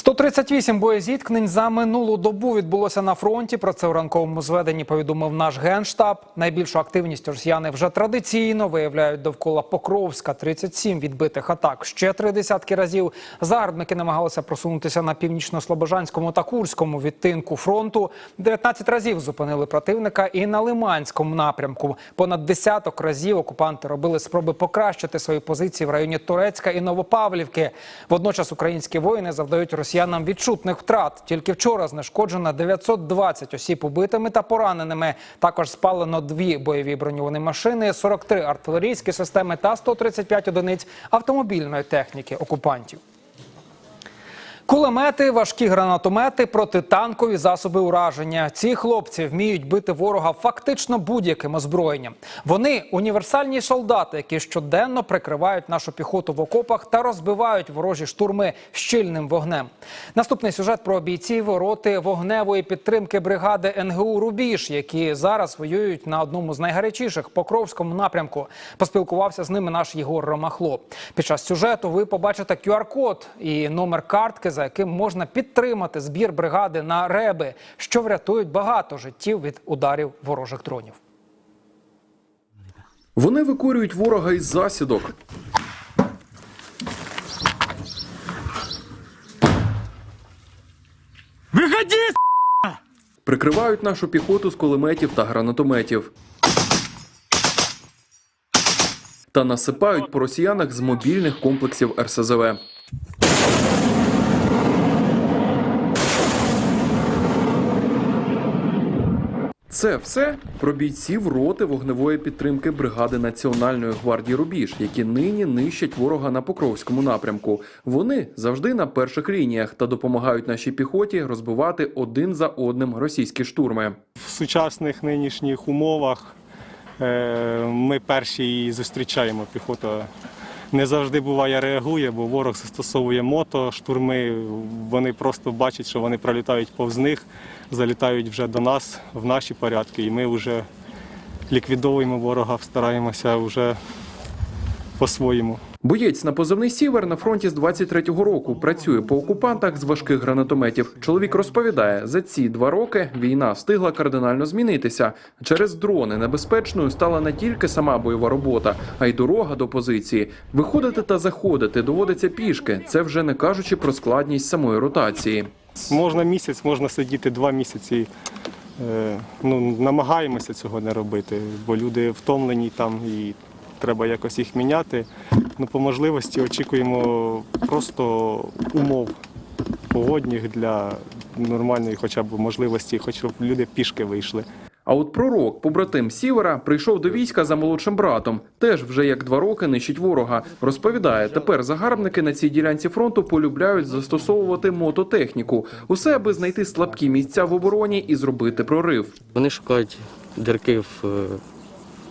138 боєзіткнень за минулу добу відбулося на фронті. Про це у ранковому зведенні повідомив наш генштаб. Найбільшу активність росіяни вже традиційно виявляють довкола Покровська. 37 відбитих атак. Ще три десятки разів. Загарбники намагалися просунутися на північно-слобожанському та курському відтинку фронту. 19 разів зупинили противника і на Лиманському напрямку. Понад десяток разів окупанти робили спроби покращити свої позиції в районі Турецька і Новопавлівки. Водночас українські воїни завдають росіянам відчутних втрат. Тільки вчора знешкоджено 920 осіб убитими та пораненими. Також спалено дві бойові броньовані машини, 43 артилерійські системи та 135 одиниць автомобільної техніки окупантів. Кулемети, важкі гранатомети, протитанкові засоби ураження. Ці хлопці вміють бити ворога фактично будь-яким озброєнням. Вони універсальні солдати, які щоденно прикривають нашу піхоту в окопах та розбивають ворожі штурми щільним вогнем. Наступний сюжет про бійців роти вогневої підтримки бригади НГУ Рубіж, які зараз воюють на одному з найгарячіших Покровському напрямку. Поспілкувався з ними наш Єгор Ромахло. Під час сюжету ви побачите QR-код і номер картки, за яким можна підтримати збір бригади на реби, що врятують багато життів від ударів ворожих дронів. Вони викорюють ворога із засідок. Выходи, Прикривають нашу піхоту з кулеметів та гранатометів. Та насипають по росіянах з мобільних комплексів РСЗВ. Це все про бійців роти вогневої підтримки бригади Національної гвардії Рубіж, які нині нищать ворога на Покровському напрямку. Вони завжди на перших лініях та допомагають нашій піхоті розбивати один за одним російські штурми. в сучасних нинішніх умовах е, ми перші зустрічаємо. Піхота не завжди буває реагує, бо ворог застосовує мото, штурми. Вони просто бачать, що вони пролітають повз них, залітають вже до нас в наші порядки, і ми вже ліквідовуємо ворога, стараємося вже по-своєму. Боєць на позивний сівер на фронті з 23-го року працює по окупантах з важких гранатометів. Чоловік розповідає, за ці два роки війна встигла кардинально змінитися. Через дрони небезпечною стала не тільки сама бойова робота, а й дорога до позиції. Виходити та заходити доводиться пішки. Це вже не кажучи про складність самої ротації. Можна місяць, можна сидіти два місяці. Е, Ну, намагаємося цього не робити, бо люди втомлені там і треба якось їх міняти. Ну, по можливості очікуємо просто умов погодних для нормальної хоча б можливості, хоч щоб люди пішки вийшли. А от пророк, побратим Сівера, прийшов до війська за молодшим братом. Теж вже як два роки нищить ворога. Розповідає, тепер загарбники на цій ділянці фронту полюбляють застосовувати мототехніку. Усе аби знайти слабкі місця в обороні і зробити прорив. Вони шукають дірки в, е,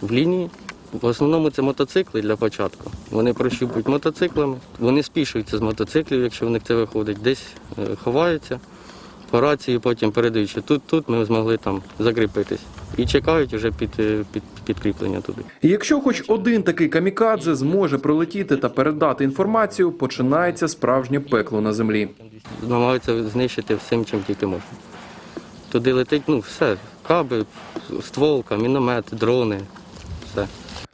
в лінії. В основному це мотоцикли для початку. Вони прощупують мотоциклами, вони спішуються з мотоциклів, якщо в них це виходить, десь е, ховаються по рації, потім передають, що тут, тут ми змогли там закріпитись. І чекають вже під, е, під підкріплення туди. І якщо хоч один такий камікадзе зможе пролетіти та передати інформацію, починається справжнє пекло на землі. Намагаються знищити всім, чим тільки можна. Туди летить ну, все, каби, стволка, міномет, дрони, все.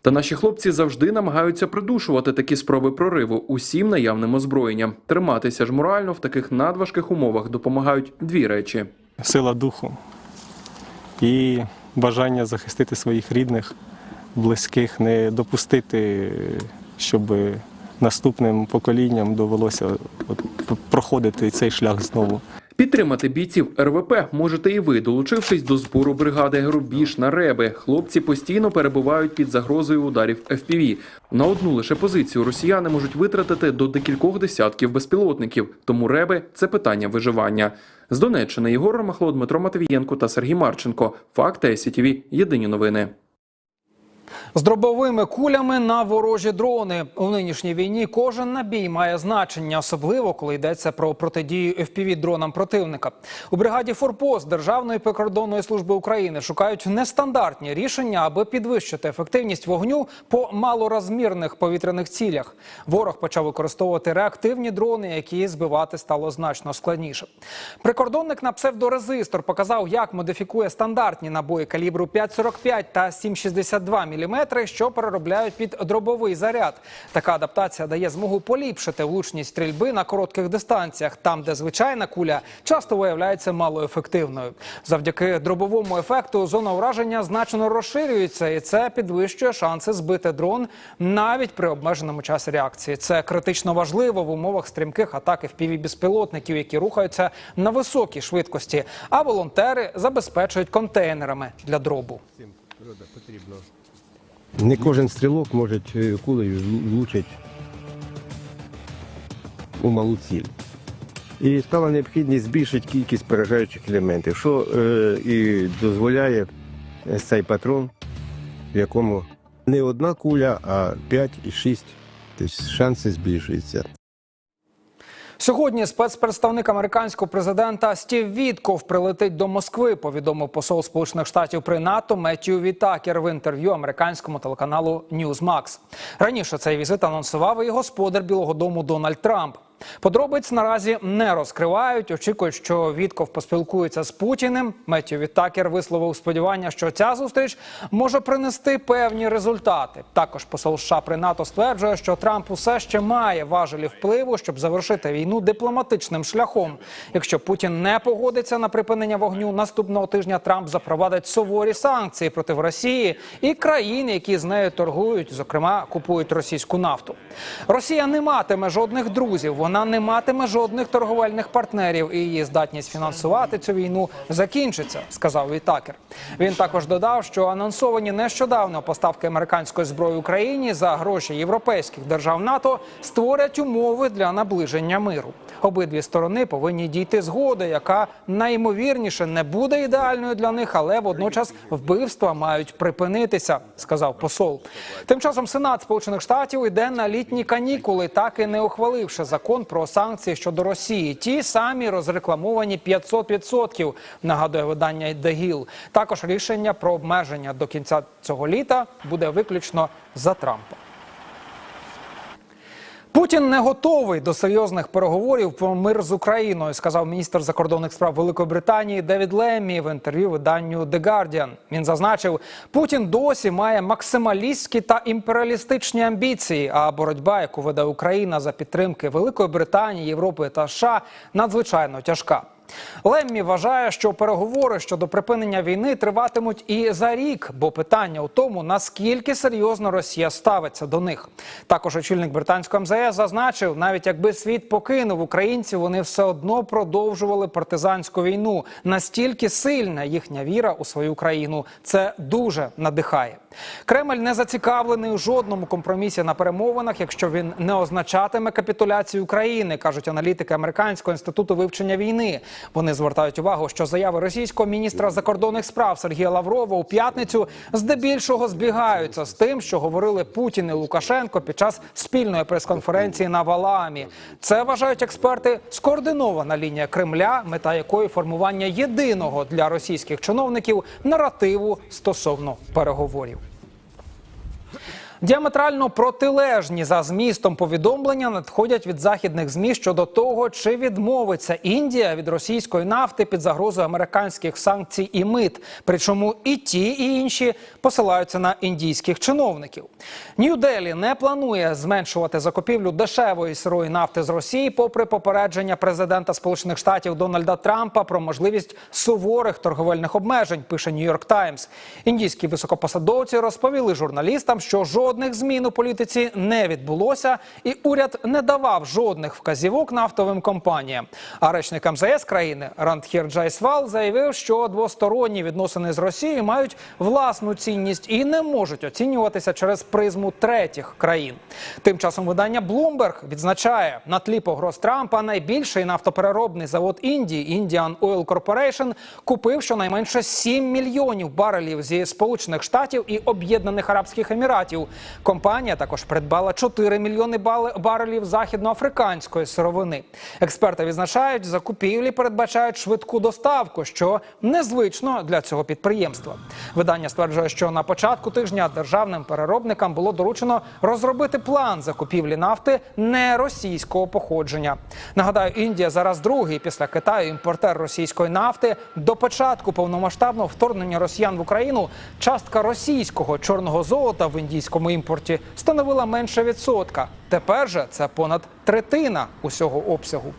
Та наші хлопці завжди намагаються придушувати такі спроби прориву усім наявним озброєнням. Триматися ж морально в таких надважких умовах допомагають дві речі. Сила духу і бажання захистити своїх рідних, близьких, не допустити, щоб наступним поколінням довелося проходити цей шлях знову. Підтримати бійців РВП можете і ви, долучившись до збору бригади Рубіж на Реби. Хлопці постійно перебувають під загрозою ударів FPV. На одну лише позицію росіяни можуть витратити до декількох десятків безпілотників. Тому Реби це питання виживання. З Донеччини Єгор Ромахло, Дмитро Матвієнко та Сергій Марченко. Факти СІТВ. Єдині новини. З дробовими кулями на ворожі дрони у нинішній війні кожен набій має значення, особливо коли йдеться про протидію fpv дронам противника. У бригаді Форпост Державної прикордонної служби України шукають нестандартні рішення, аби підвищити ефективність вогню по малорозмірних повітряних цілях. Ворог почав використовувати реактивні дрони, які збивати стало значно складніше. Прикордонник на псевдорезистор показав, як модифікує стандартні набої калібру 5,45 та 7,62 мм, що переробляють під дробовий заряд. Така адаптація дає змогу поліпшити влучність стрільби на коротких дистанціях, там, де звичайна куля часто виявляється малоефективною. Завдяки дробовому ефекту зона ураження значно розширюється, і це підвищує шанси збити дрон навіть при обмеженому часі реакції. Це критично важливо в умовах стрімких атак fpv безпілотників, які рухаються на високій швидкості. А волонтери забезпечують контейнерами для дробу. Не кожен стрілок може е, кулею влучити у малу ціль. І стала необхідність збільшити кількість поражаючих елементів, що е, і дозволяє е, цей патрон, в якому не одна куля, а 5 і 6. Тобто шанси збільшуються. Сьогодні спецпредставник американського президента Стів Вітков прилетить до Москви. Повідомив посол Сполучених Штатів при НАТО Меттью Вітакер в інтерв'ю американському телеканалу Newsmax. Раніше цей візит анонсував і господар Білого Дому Дональд Трамп. Подробиць наразі не розкривають. Очікують, що Вітков поспілкується з Путіним. Меттью Вітакер висловив сподівання, що ця зустріч може принести певні результати. Також посол США при НАТО стверджує, що Трамп усе ще має важелі впливу, щоб завершити війну дипломатичним шляхом. Якщо Путін не погодиться на припинення вогню, наступного тижня Трамп запровадить суворі санкції проти Росії і країн, які з нею торгують, зокрема купують російську нафту. Росія не матиме жодних друзів. Вона не матиме жодних торговельних партнерів, і її здатність фінансувати цю війну закінчиться, сказав Вітакер. Він також додав, що анонсовані нещодавно поставки американської зброї Україні за гроші європейських держав НАТО створять умови для наближення миру. Обидві сторони повинні дійти згоди, яка найімовірніше не буде ідеальною для них, але водночас вбивства мають припинитися, сказав посол. Тим часом Сенат Сполучених Штатів йде на літні канікули, так і не ухваливши закон про санкції щодо Росії. Ті самі розрекламовані 500%, нагадує видання «The Також рішення про обмеження до кінця цього літа буде виключно за Трампа. Путін не готовий до серйозних переговорів про мир з Україною, сказав міністр закордонних справ Великої Британії Девід Леммі в інтерв'ю виданню The Guardian. Він зазначив, Путін досі має максималістські та імперіалістичні амбіції. А боротьба, яку веде Україна за підтримки Великої Британії, Європи та США, надзвичайно тяжка. Леммі вважає, що переговори щодо припинення війни триватимуть і за рік, бо питання у тому, наскільки серйозно Росія ставиться до них. Також очільник британського МЗС зазначив, навіть якби світ покинув українців, вони все одно продовжували партизанську війну. Настільки сильна їхня віра у свою країну. Це дуже надихає. Кремль не зацікавлений у жодному компромісі на перемовинах, якщо він не означатиме капітуляцію України, кажуть аналітики американського інституту вивчення війни. Вони звертають увагу, що заяви російського міністра закордонних справ Сергія Лаврова у п'ятницю здебільшого збігаються з тим, що говорили Путін і Лукашенко під час спільної прес-конференції на Валаамі. Це вважають експерти скоординована лінія Кремля, мета якої формування єдиного для російських чиновників наративу стосовно переговорів. Діаметрально протилежні за змістом повідомлення надходять від західних змі щодо того, чи відмовиться Індія від російської нафти під загрозою американських санкцій і мит. Причому і ті, і інші посилаються на індійських чиновників. Нью-Делі не планує зменшувати закупівлю дешевої сирої нафти з Росії, попри попередження президента Сполучених Штатів Дональда Трампа про можливість суворих торговельних обмежень. Пише Нью-Йорк Таймс. Індійські високопосадовці розповіли журналістам, що жоден Жодних змін у політиці не відбулося, і уряд не давав жодних вказівок нафтовим компаніям. А речник МЗС країни Рандхір Джайсвал заявив, що двосторонні відносини з Росією мають власну цінність і не можуть оцінюватися через призму третіх країн. Тим часом видання Bloomberg відзначає на тлі погроз Трампа найбільший нафтопереробний завод Індії Indian Oil Corporation купив щонайменше 7 мільйонів барелів зі Сполучених Штатів і Об'єднаних Арабських Еміратів. Компанія також придбала 4 мільйони барелів західноафриканської сировини. Експерти відзначають, закупівлі передбачають швидку доставку, що незвично для цього підприємства. Видання стверджує, що на початку тижня державним переробникам було доручено розробити план закупівлі нафти не російського походження. Нагадаю, Індія зараз другий після Китаю імпортер російської нафти. До початку повномасштабного вторгнення росіян в Україну частка російського чорного золота в індійському імпорті становила менше відсотка. Тепер же це понад третина усього обсягу.